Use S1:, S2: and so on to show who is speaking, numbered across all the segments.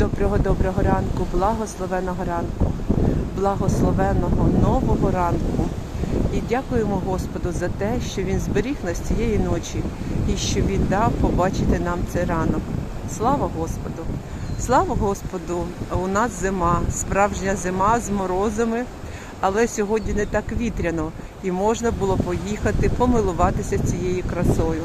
S1: Доброго доброго ранку, благословеного ранку, благословеного нового ранку. І дякуємо Господу за те, що Він зберіг нас цієї ночі і що Він дав побачити нам цей ранок. Слава Господу! Слава Господу! У нас зима, справжня зима з морозами, але сьогодні не так вітряно і можна було поїхати помилуватися цією красою.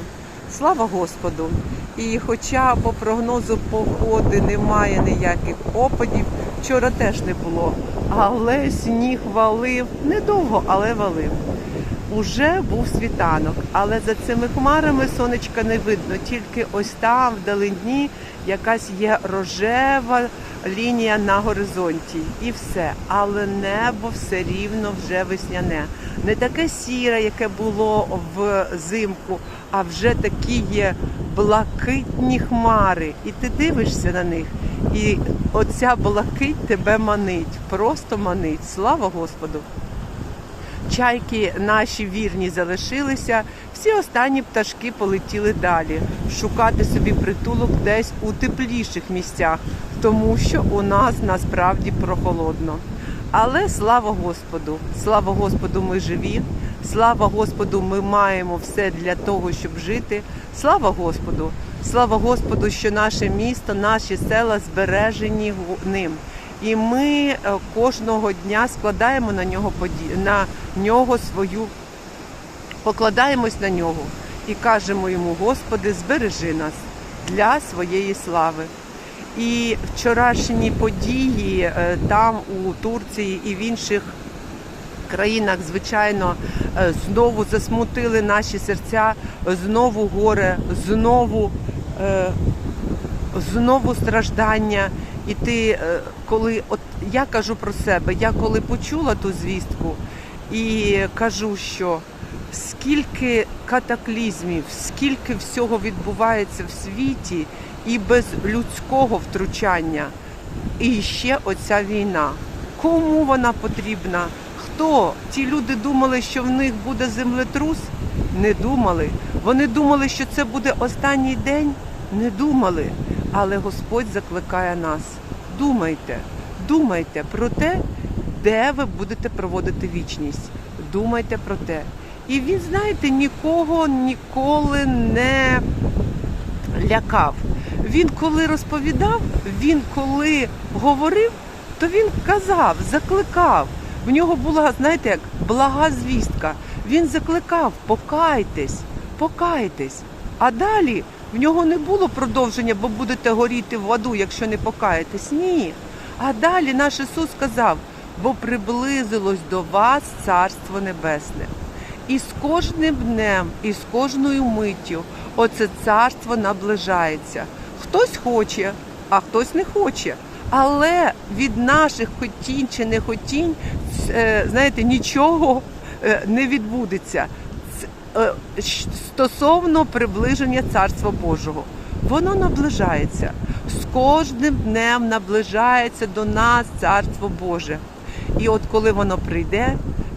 S1: Слава Господу! І хоча по прогнозу погоди немає ніяких опадів, вчора теж не було, але сніг валив недовго, але валив. Уже був світанок, але за цими хмарами сонечка не видно, тільки ось там, вдалині, якась є рожева лінія на горизонті. І все. Але небо все рівно вже весняне. Не таке сіре, яке було взимку, а вже такі є блакитні хмари. І ти дивишся на них. І оця блакить тебе манить, просто манить. Слава Господу! Чайки наші вірні залишилися, всі останні пташки полетіли далі, шукати собі притулок десь у тепліших місцях, тому що у нас насправді прохолодно. Але слава Господу! Слава Господу, ми живі. Слава Господу, ми маємо все для того, щоб жити. Слава Господу! Слава Господу, що наше місто, наші села збережені ним. І ми е, кожного дня складаємо на нього на нього свою, покладаємось на нього і кажемо йому, Господи, збережи нас для своєї слави. І вчорашні події е, там, у Турції і в інших країнах, звичайно, е, знову засмутили наші серця, знову горе, знову, е, знову страждання. І ти, е, коли от я кажу про себе, я коли почула ту звістку і кажу, що скільки катаклізмів, скільки всього відбувається в світі, і без людського втручання, і ще оця війна. Кому вона потрібна? Хто? Ті люди думали, що в них буде землетрус? Не думали. Вони думали, що це буде останній день? Не думали. Але Господь закликає нас. Думайте, думайте про те, де ви будете проводити вічність. Думайте про те. І він, знаєте, нікого ніколи не лякав. Він коли розповідав, він коли говорив, то він казав, закликав. В нього була, знаєте, як блага звістка. Він закликав, покайтесь, покайтесь. А далі в нього не було продовження, бо будете горіти в аду, якщо не покаєтесь. Ні. А далі наш Ісус сказав, бо приблизилось до вас Царство Небесне. І з кожним днем, і з кожною миттю оце царство наближається. Хтось хоче, а хтось не хоче. Але від наших хотінь чи не хотінь, е, знаєте, нічого е, не відбудеться е, стосовно приближення Царства Божого. Воно наближається. З кожним днем наближається до нас Царство Боже. І от коли воно прийде,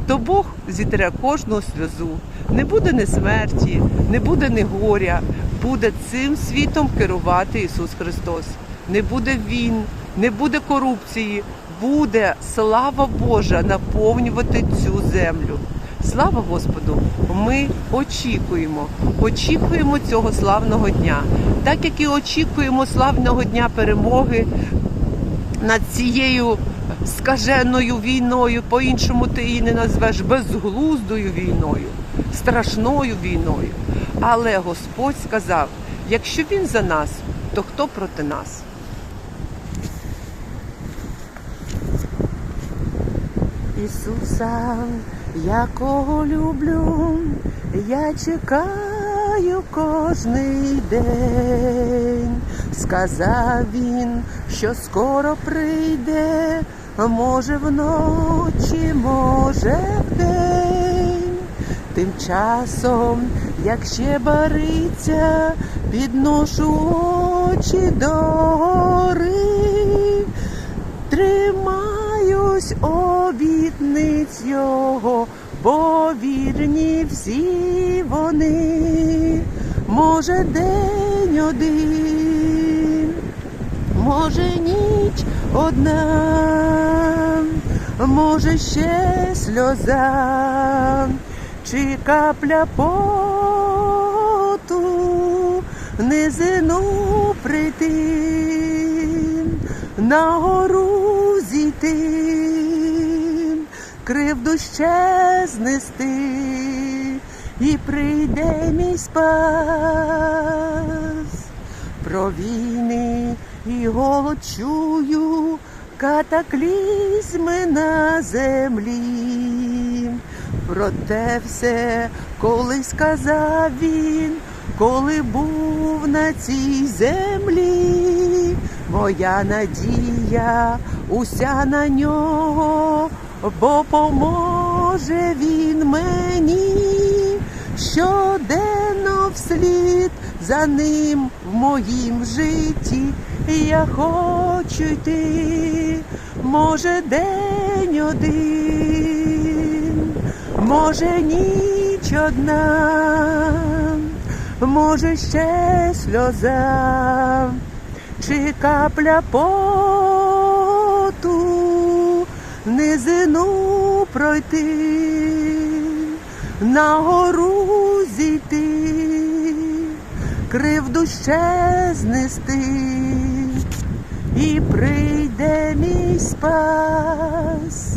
S1: то Бог зітре кожну сльозу. Не буде ні смерті, не буде ні горя, буде цим світом керувати Ісус Христос. Не буде війн, не буде корупції, буде слава Божа наповнювати цю землю. Слава Господу! Ми очікуємо, очікуємо цього славного дня, так як і очікуємо славного дня перемоги над цією скаженою війною, по-іншому ти її не назвеш безглуздою війною, страшною війною. Але Господь сказав: якщо Він за нас, то хто проти нас? Ісуса, якого люблю, я чекаю кожний день. Сказав він, що скоро прийде, може вночі, може вдень. Тим часом, як ще бариться, підношу очі до гори, тримаюсь обітниць його, бо вірні всі вони, може день один, може ніч одна, може ще сльоза, чи капля поту низину прийти, на гору зійти, кривду ще знести, і прийде мій спас. Про війни і голод чую, катаклізми на землі. Проте все, коли сказав він, коли був на цій землі, моя надія уся на нього, бо поможе він мені щоденно вслід за ним в моїм житті. Я хочу йти, може, день один, може, ніч одна, може, ще сльоза, чи капля поту низину пройти, на гору зійти, кривду ще знести, і прийде мій спас.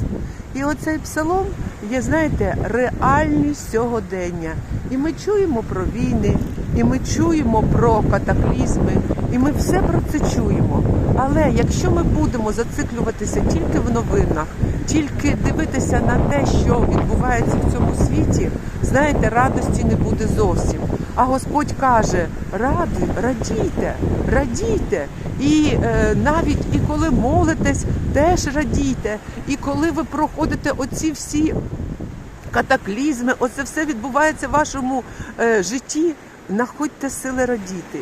S1: І оцей псалом є, знаєте, реальність сьогодення. І ми чуємо про війни, і ми чуємо про катаклізми, і ми все про це чуємо. Але якщо ми будемо зациклюватися тільки в новинах, тільки дивитися на те, що відбувається в цьому світі, знаєте, радості не буде зовсім. А Господь каже: ради, радійте, радійте. І е, навіть і коли молитесь, теж радійте. І коли ви проходите оці всі катаклізми, оце все відбувається в вашому е, житті, знаходьте сили радіти.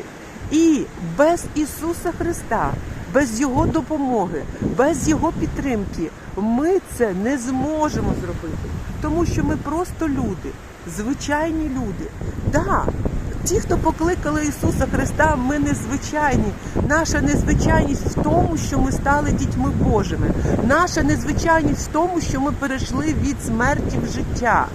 S1: І без Ісуса Христа, без Його допомоги, без Його підтримки ми це не зможемо зробити, тому що ми просто люди, звичайні люди. Да, Ті, хто покликали Ісуса Христа, ми незвичайні. Наша незвичайність в тому, що ми стали дітьми Божими. Наша незвичайність в тому, що ми перейшли від смерті в життя.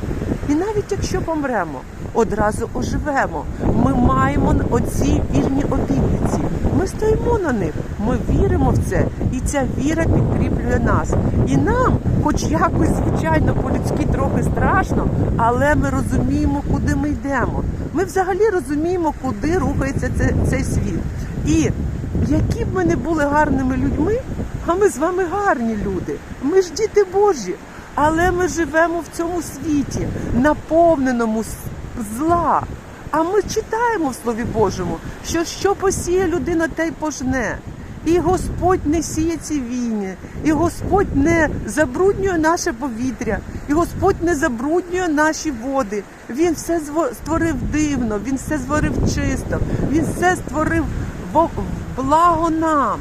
S1: І навіть якщо помремо, одразу оживемо. Ми маємо оці вірні обітниці. Ми стоїмо на них, ми віримо в це, і ця віра підкріплює нас. І нам, хоч якось, звичайно, по-людськи трохи страшно, але ми розуміємо, куди ми йдемо. Ми взагалі розуміємо, куди рухається цей, цей світ. І які б ми не були гарними людьми, а ми з вами гарні люди. Ми ж діти Божі. Але ми живемо в цьому світі, наповненому зла. А ми читаємо в Слові Божому, що що посіє людина, те й пожне. І Господь не сіє ці війни, і Господь не забруднює наше повітря, і Господь не забруднює наші води. Він все створив дивно, він все створив чисто, він все створив во- благо нам.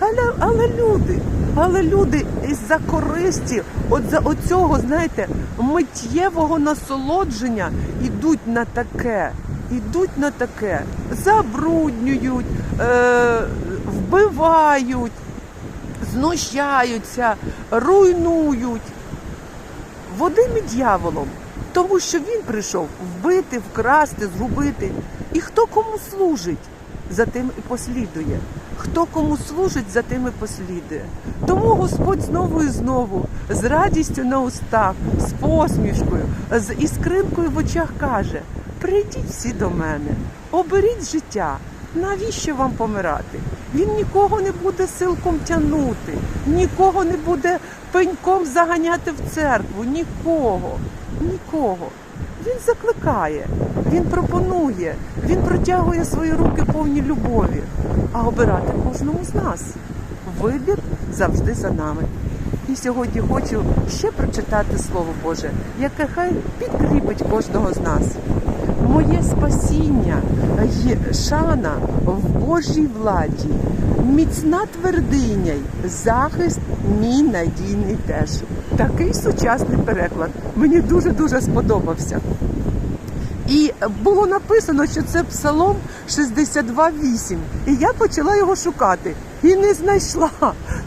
S1: Але, але люди, але люди із-за користі, от за оцього, знаєте, миттєвого насолодження йдуть на таке, йдуть на таке, забруднюють, е, вбивають, знущаються, руйнують. Водим і дьяволом, тому що він прийшов вбити, вкрасти, згубити. І хто кому служить, за тим і послідує. Хто кому служить, за тим і послідує. Тому Господь знову і знову, з радістю на устах, з посмішкою, з іскринкою в очах каже: прийдіть всі до мене, оберіть життя. Навіщо вам помирати? Він нікого не буде силком тягнути, нікого не буде пеньком заганяти в церкву, нікого, нікого. Він закликає, він пропонує, він протягує свої руки повні любові, а обирати кожному з нас. Вибір завжди за нами. І сьогодні хочу ще прочитати Слово Боже, яке хай підкріпить кожного з нас. Моє спасіння шана в Божій владі, міцна твердиня, й захист мій надійний теж. Такий сучасний переклад. Мені дуже-дуже сподобався. І було написано, що це псалом 62.8. І я почала його шукати і не знайшла,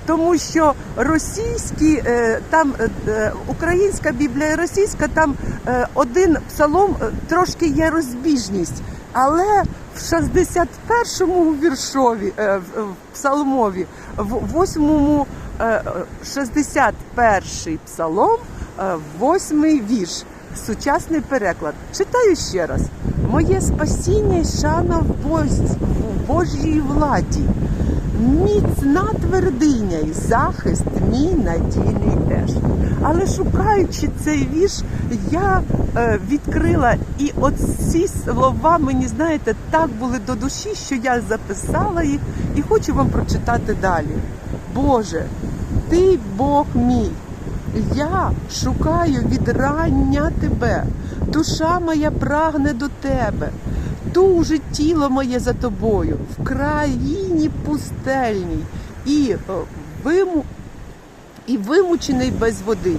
S1: тому що російські е, там е, е, українська біблія російська там один псалом трошки є розбіжність, але в 61-му віршові в- псалмові, в 8-му е, 61-й псалом, е, 8-й вірш. Сучасний переклад. Читаю ще раз. Моє спасіння шана в, Божь- в Божій владі. Міцна твердиня і захист мій надійний теж. Але шукаючи цей вірш, я е, відкрила і оці слова мені, знаєте, так були до душі, що я записала їх і хочу вам прочитати далі. Боже, ти Бог мій. Я шукаю від рання тебе, душа моя прагне до тебе, тужить тіло моє за тобою в країні пустельній і е, виму. І вимучений без води.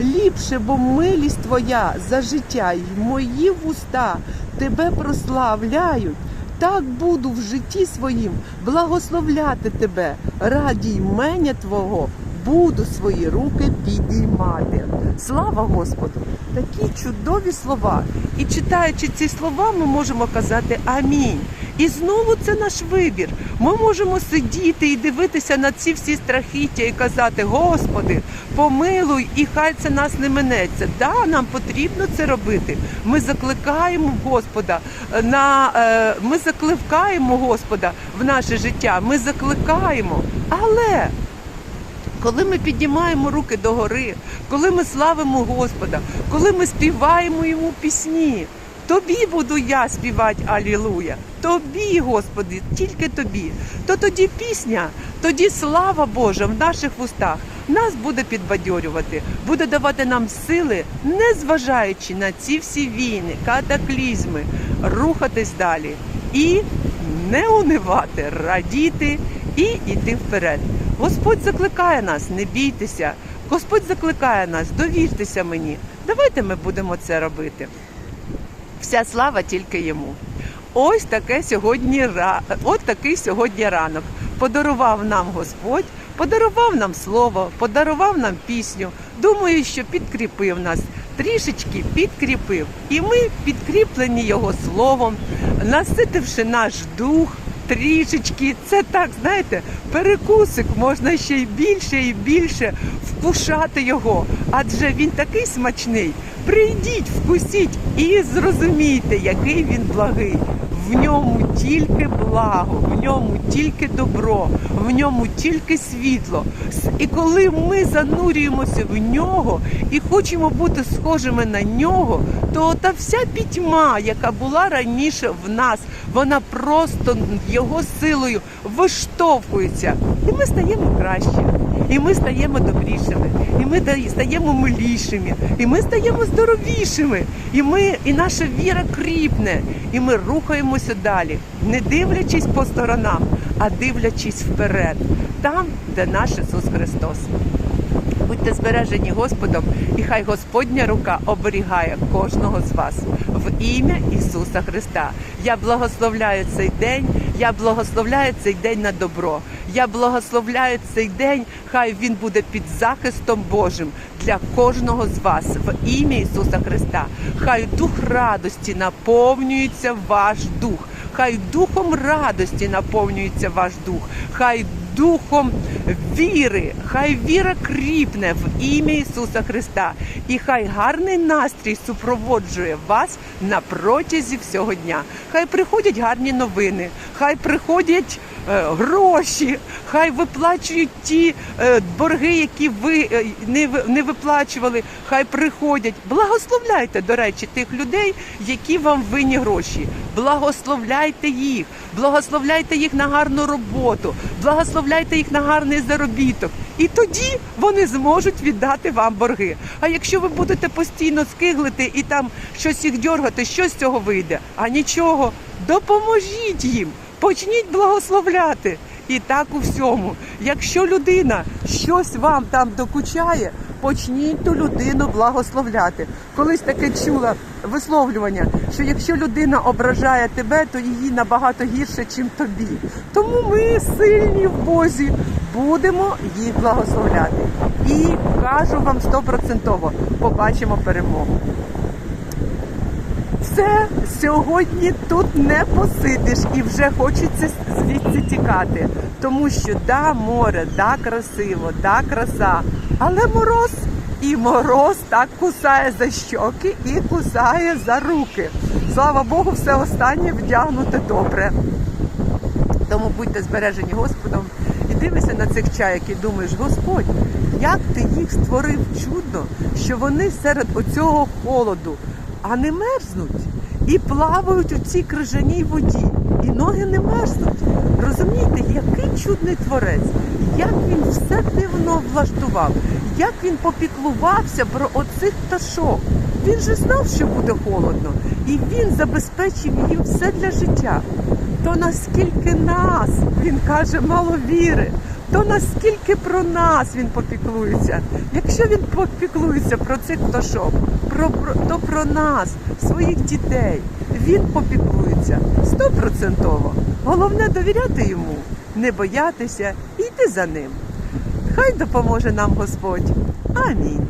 S1: Ліпше, бо милість твоя за життя, й мої вуста тебе прославляють. Так буду в житті своїм благословляти тебе, раді ймення Твого, буду свої руки підіймати. Слава Господу! Такі чудові слова. І читаючи ці слова, ми можемо казати Амінь. І знову це наш вибір. Ми можемо сидіти і дивитися на ці всі страхіття і казати: Господи, помилуй, і хай це нас не минеться. Да, нам потрібно це робити. Ми закликаємо Господа на е, ми закликаємо Господа в наше життя. Ми закликаємо, але. Коли ми піднімаємо руки догори, коли ми славимо Господа, коли ми співаємо йому пісні, тобі буду я співати Алілуя. Тобі, Господи, тільки тобі. То тоді пісня, тоді слава Божа в наших вустах нас буде підбадьорювати, буде давати нам сили, не зважаючи на ці всі війни, катаклізми, рухатись далі і не унивати, радіти і йти вперед. Господь закликає нас, не бійтеся. Господь закликає нас, довіртеся мені. Давайте ми будемо це робити. Вся слава тільки йому. Ось таке сьогодні от такий сьогодні ранок. Подарував нам Господь, подарував нам слово, подарував нам пісню. Думаю, що підкріпив нас, трішечки підкріпив. І ми підкріплені його словом, наситивши наш дух. Трішечки, це так, знаєте, перекусик можна ще й більше і більше вкушати його, адже він такий смачний. Прийдіть, вкусіть і зрозумійте, який він благий. В ньому тільки благо, в ньому тільки добро, в ньому тільки світло. І коли ми занурюємося в нього і хочемо бути схожими на нього, то та вся пітьма, яка була раніше в нас, вона просто його силою виштовхується. І ми стаємо краще, і ми стаємо добрішими, і ми стаємо милішими, і ми стаємо здоровішими, і ми, і наша віра кріпне, і ми рухаємося далі, не дивлячись по сторонам, а дивлячись вперед, там, де наш Ісус Христос. Будьте збережені Господом, і хай Господня рука оберігає кожного з вас в ім'я Ісуса Христа. Я благословляю цей день. Я благословляю цей день на добро. Я благословляю цей день. Хай він буде під захистом Божим для кожного з вас в ім'я Ісуса Христа. Хай дух радості наповнюється ваш дух. Хай духом радості наповнюється ваш дух. Хай духом віри, хай віра кріпне в ім'я Ісуса Христа, і хай гарний настрій супроводжує вас на протязі всього дня. Хай приходять гарні новини, хай приходять е, гроші, хай виплачують ті е, борги, які е, ви- не виплачували. Хай приходять. Благословляйте, до речі, тих людей, які вам винні гроші. Благословляйте їх, благословляйте їх на гарну роботу, благословляйте їх на гарний заробіток. І тоді вони зможуть віддати вам борги. А якщо ви будете постійно скиглити і там щось їх дьоргати, що з цього вийде? А нічого, допоможіть їм, почніть благословляти. І так у всьому. Якщо людина щось вам там докучає, почніть ту людину благословляти. Колись таке чула висловлювання, що якщо людина ображає тебе, то її набагато гірше, ніж тобі. Тому ми сильні в Бозі, будемо їх благословляти. І кажу вам стопроцентово, побачимо перемогу. Все сьогодні тут не посидиш і вже хочеться звідси тікати. Тому що да, море, да, красиво, да, краса, але мороз. І мороз так кусає за щоки і кусає за руки. Слава Богу, все останнє вдягнуте добре. Тому будьте збережені Господом і дивися на цих чаяк і думаєш, Господь, як ти їх створив чудно, що вони серед оцього холоду, а не мерзнуть і плавають у цій крижаній воді, і ноги не мерзнуть. Розумієте, який чудний творець, як він все дивно влаштував, як він попіклувався про оцих пташок. Він же знав, що буде холодно, і він забезпечив їм все для життя. То наскільки нас, він каже, мало віри, то наскільки про нас він попіклується. Якщо він попіклується про цих пташок, про, то про нас, своїх дітей, він попіклується стопроцентово. Головне довіряти йому, не боятися і йти за ним. Хай допоможе нам Господь. Амінь.